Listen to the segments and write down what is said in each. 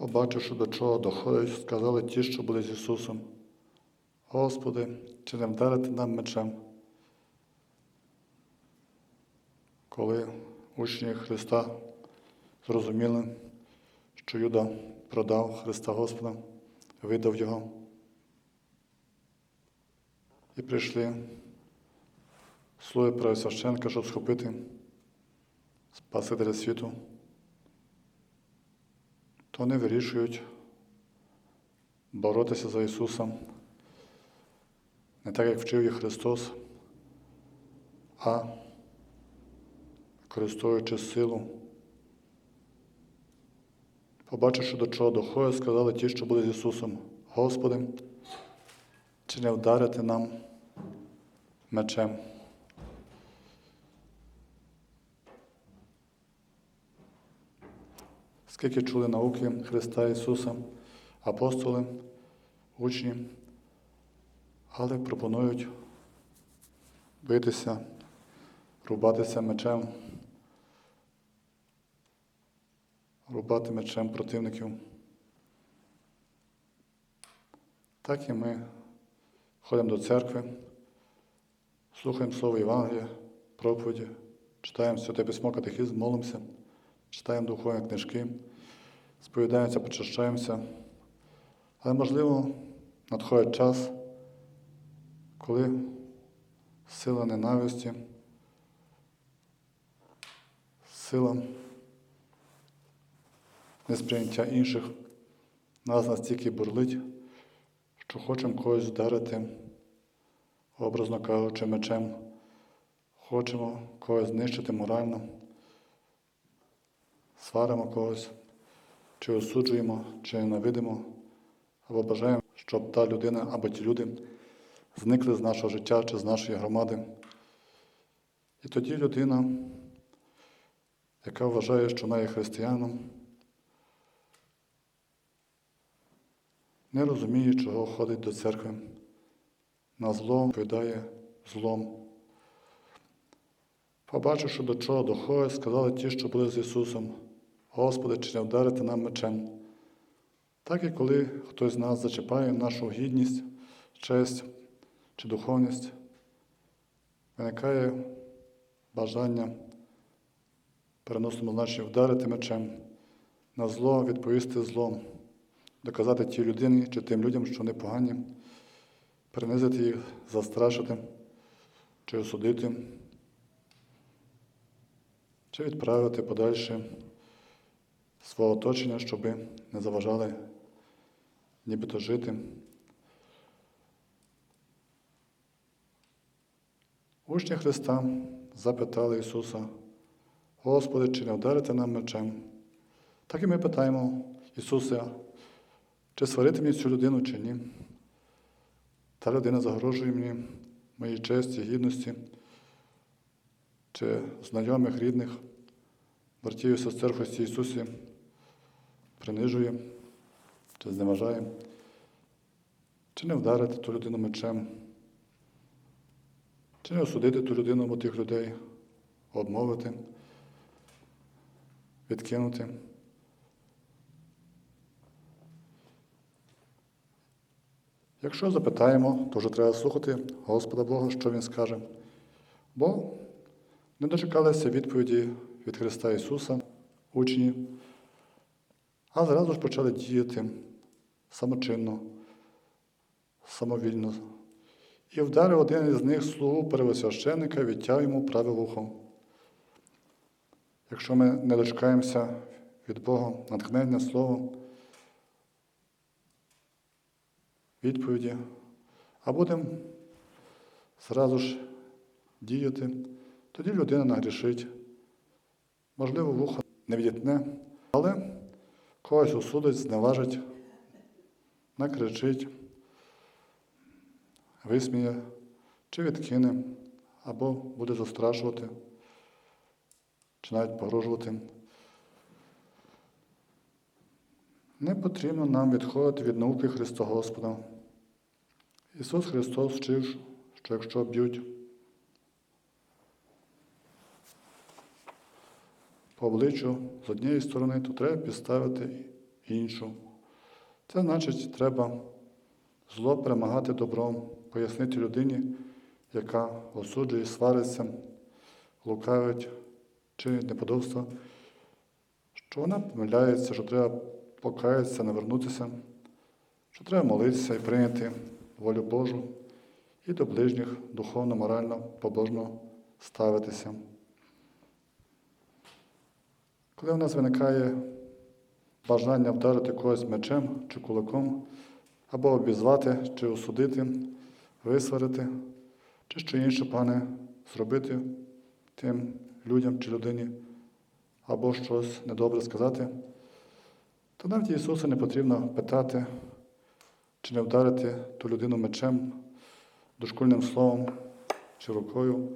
Побачивши, до чого доходить, сказали ті, що були з Ісусом. Господи, чи не вдарити нам мечем? Коли учні Христа зрозуміли, що Юда продав Христа Господа, видав Його, і прийшли слуги правосвященка, щоб схопити Спасителя світу, вони вирішують боротися за Ісуса, не так, як вчив їх Христос, а використовуючи силу. Побачивши, до чого доходить, сказали ті, що були з Ісусом, Господи, чи не вдарити нам мечем? Скільки чули науки Христа Ісуса, апостоли, учні, але пропонують битися, рубатися мечем, рубати мечем противників. Так і ми ходимо до церкви, слухаємо Слово Євангелія, проповіді, читаємо Святе Письмо, катехізм, молимося, читаємо духовні книжки, сповідаємося, почищаємося. Але, можливо, надходить час, коли сила ненависті, сила несприйняття інших нас настільки бурлить, що хочемо когось вдарити, образно кажучи, мечем, хочемо когось знищити морально, сваримо когось, чи осуджуємо, чи ненавидимо, або бажаємо, щоб та людина або ті люди зникли з нашого життя чи з нашої громади. І тоді людина, яка вважає, що вона є християном, не розуміє, чого ходить до церкви. На зло відповідає злом. Побачивши, до чого доходить, сказали ті, що були з Ісусом, Господи, чи не вдарити нам мечем. Так і коли хтось з нас зачіпає нашу гідність, честь чи духовність, виникає бажання переносному значенні вдарити мечем, на зло відповісти злом доказати тій людині чи тим людям, що вони погані, принизити їх, застрашити, чи осудити, чи відправити подальше свого оточення, щоб не заважали нібито жити. Учні Христа запитали Ісуса, Господи, чи не вдарити нам мечем? Так і ми питаємо Ісуса, чи сварити мені цю людину, чи ні. Та людина загрожує мені моїй честі, гідності, чи знайомих, рідних, братів і сестер Христі Ісусі принижує, чи зневажає, чи не вдарити ту людину мечем, чи не осудити ту людину або тих людей, одмовити, відкинути. Якщо запитаємо, то вже треба слухати Господа Бога, що Він скаже. Бо не дочекалися відповіді від Христа Ісуса, учні, а зразу ж почали діяти самочинно, самовільно. І вдарив один із них слугу первосвященника, відтяв йому праве вухо. Якщо ми не дочекаємося від Бога натхнення Слово, відповіді, а будемо зразу ж діяти, тоді людина нагрішить. Можливо, вухо не відітне, але когось осудить, зневажить, накричить, висміє чи відкине, або буде застрашувати, чи навіть погрожувати. Не потрібно нам відходити від науки Христа Господа. Ісус Христос вчив, що якщо б'ють обличчю з однієї сторони, то треба підставити іншу. Це значить, треба зло перемагати добром, пояснити людині, яка осуджує, свариться, лукавить, чинить неподобство, що вона помиляється, що треба покаятися, навернутися, що треба молитися і прийняти волю Божу і до ближніх духовно, морально, побожно ставитися. Коли в нас виникає бажання вдарити когось мечем чи кулаком, або обізвати, чи осудити, висварити, чи що інше, пане, зробити тим людям чи людині, або щось недобре сказати, то навіть Ісуса не потрібно питати, чи не вдарити ту людину мечем, дошкульним словом чи рукою,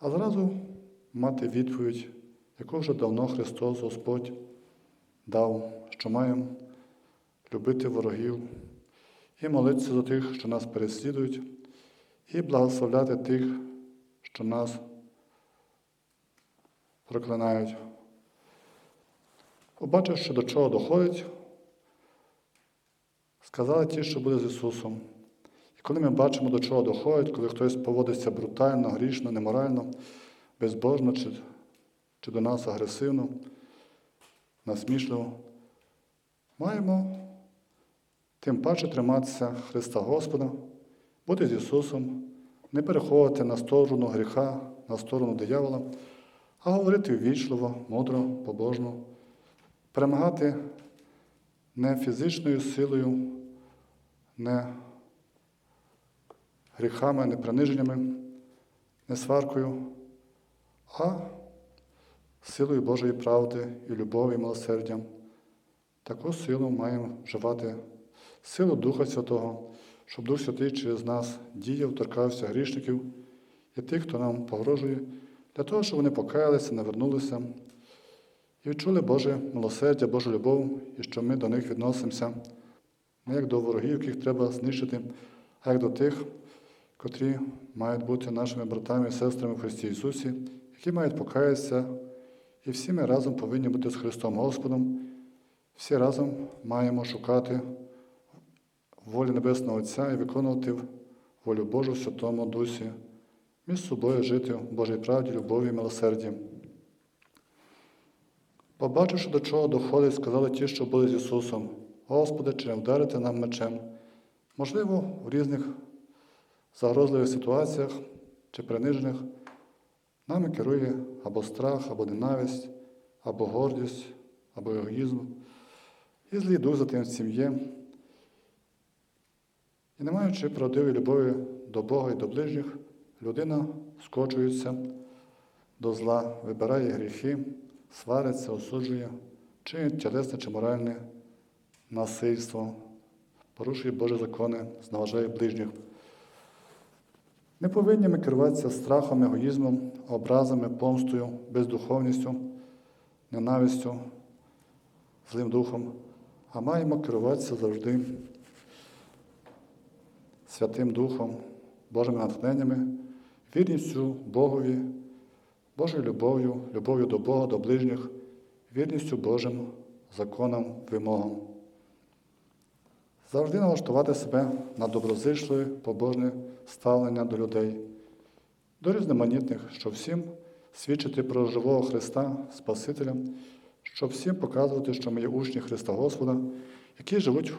а зразу мати відповідь, яку вже давно Христос Господь дав, що маємо любити ворогів і молитися за тих, що нас переслідують, і благословляти тих, що нас проклинають. Побачивши, до чого доходить, сказали ті, що буде з Ісусом. І коли ми бачимо, до чого доходить, коли хтось поводиться брутально, грішно, неморально, безбожно чи, чи до нас агресивно, насмішливо, маємо тим паче триматися Христа Господа, бути з Ісусом, не переходити на сторону гріха, на сторону диявола, а говорити ввічливо, мудро, побожно, перемагати не фізичною силою, не гріхами, не приниженнями, не сваркою, а? Силою Божої правди і любові, і милосердям. Таку силу маємо вживати, силу Духа Святого, щоб Дух Святий через нас діяв, торкався грішників і тих, хто нам погрожує, для того, щоб вони покаялися, навернулися і відчули Боже милосердя, Божу любов, і що ми до них відносимося. Не як до ворогів, яких треба знищити, а як до тих, котрі мають бути нашими братами і сестрами в Христі Ісусі, які мають покаятися, і всі ми разом повинні бути з Христом Господом. Всі разом маємо шукати волі Небесного Отця і виконувати волю Божу в Святому Дусі, між собою жити в Божій правді, любові і милосерді. Побачивши, до чого доходить, сказали ті, що були з Ісусом, Господи, чи не вдарити нам мечем. Можливо, в різних загрозливих ситуаціях чи принижених нами керує або страх, або ненависть, або гордість, або егоїзм. І злий дух за тим всім є. І не маючи правдивої любові до Бога і до ближніх, людина скочується до зла, вибирає гріхи, свариться, осуджує, чинить тілесне чи моральне насильство, порушує Божі закони, зневажає ближніх. Не повинні ми керуватися страхом, егоїзмом, образами, помстою, бездуховністю, ненавистю, злим духом, а маємо керуватися завжди Святим Духом, Божими натхненнями, вірністю Богові, Божою любов'ю, любов'ю до Бога, до ближніх, вірністю Божим законам, вимогам. Завжди налаштувати себе на доброзичливе, побожне ставлення до людей, до різноманітних, щоб всім свідчити про живого Христа, Спасителя, щоб всім показувати, що ми є учні Христа Господа, які живуть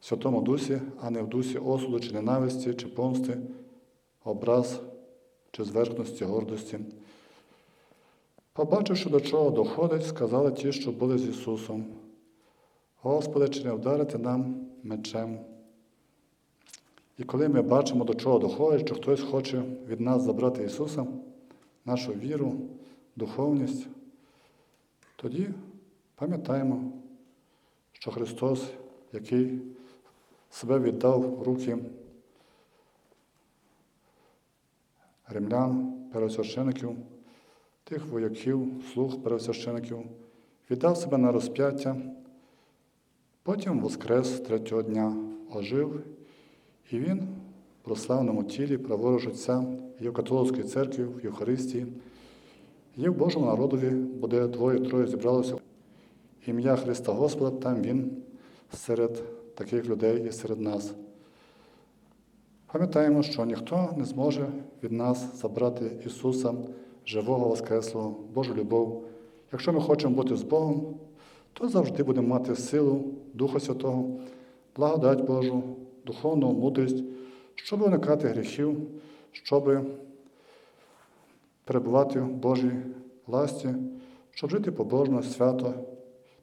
в Святому Дусі, а не в дусі осуду, чи ненависті, чи помсти, образ, чи зверхності, гордості. Побачивши, до чого доходить, сказали ті, що були з Ісусом. Господи, чи не вдарити нам мечем? І коли ми бачимо, до чого доходить, що хтось хоче від нас забрати Ісуса, нашу віру, духовність, тоді пам'ятаємо, що Христос, який себе віддав в руки римлян, первосвящеників, тих вояків, слуг первосвящеників, віддав себе на розп'яття, потім воскрес третього дня, ожив, і він в прославному тілі праворуч Отця є в католицькій церкві, в Євхаристії, є в Божому народові, бо де двоє-троє зібралося ім'я Христа Господа, там Він серед таких людей і серед нас. Пам'ятаємо, що ніхто не зможе від нас забрати Ісуса, живого Воскреслого, Божу любов. Якщо ми хочемо бути з Богом, то завжди будемо мати силу Духа Святого, благодать Божу, духовну мудрість, щоб уникати гріхів, щоб перебувати в Божій власті, щоб жити побожно, свято,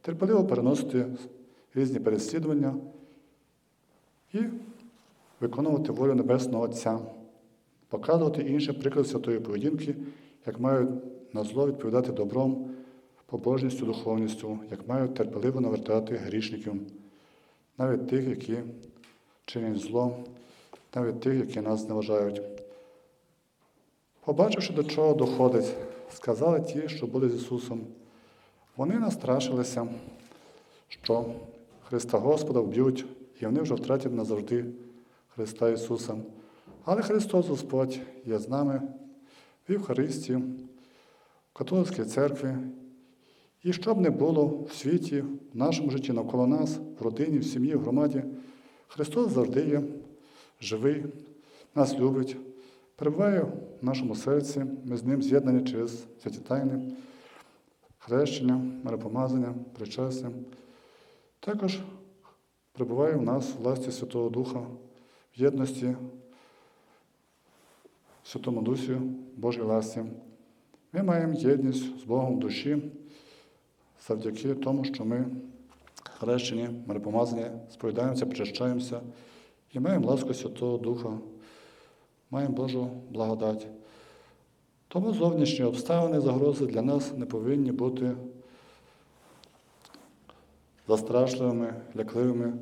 терпеливо переносити різні переслідування і виконувати волю Небесного Отця, показувати іншим приклад святої поведінки, як мають на зло відповідати добром, побожністю, духовністю, як мають терпеливо навертати грішників, навіть тих, які чинять зло, навіть тих, які нас зневажають. Побачивши, до чого доходить, сказали ті, що були з Ісусом. Вони настрашилися, що Христа Господа вб'ють, і вони вже втратять назавжди Христа Ісуса. Але Христос Господь є з нами в Євхаристії, в католицькій церкві. І що б не було в світі, в нашому житті навколо нас, в родині, в сім'ї, в громаді, Христос завжди є живий, нас любить, перебуває в нашому серці, ми з ним з'єднані через святі тайни, хрещення, миропомазання, причастя. Також перебуває в нас власті Святого Духа, в єдності, в Святому Дусі, Божій власті. Ми маємо єдність з Богом в душі завдяки тому, що ми хрещені, миропомазані, сповідаємося, причащаємося і маємо ласку Святого Духа, маємо Божу благодать. Тому зовнішні обставини, загрози для нас не повинні бути застрашливими, лякливими,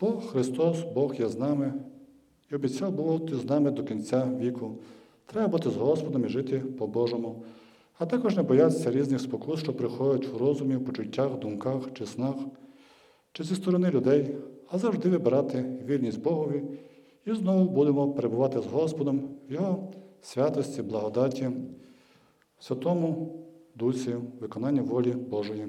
бо Христос, Бог є з нами і обіцяв бути з нами до кінця віку. Треба бути з Господом і жити по-божому, а також не боятися різних спокус, що приходять в розумі, в почуттях, думках чи снах, чи зі сторони людей, а завжди вибирати вірність Богові і знову будемо перебувати з Господом в Його святості, благодаті, святому дусі, виконанні волі Божої.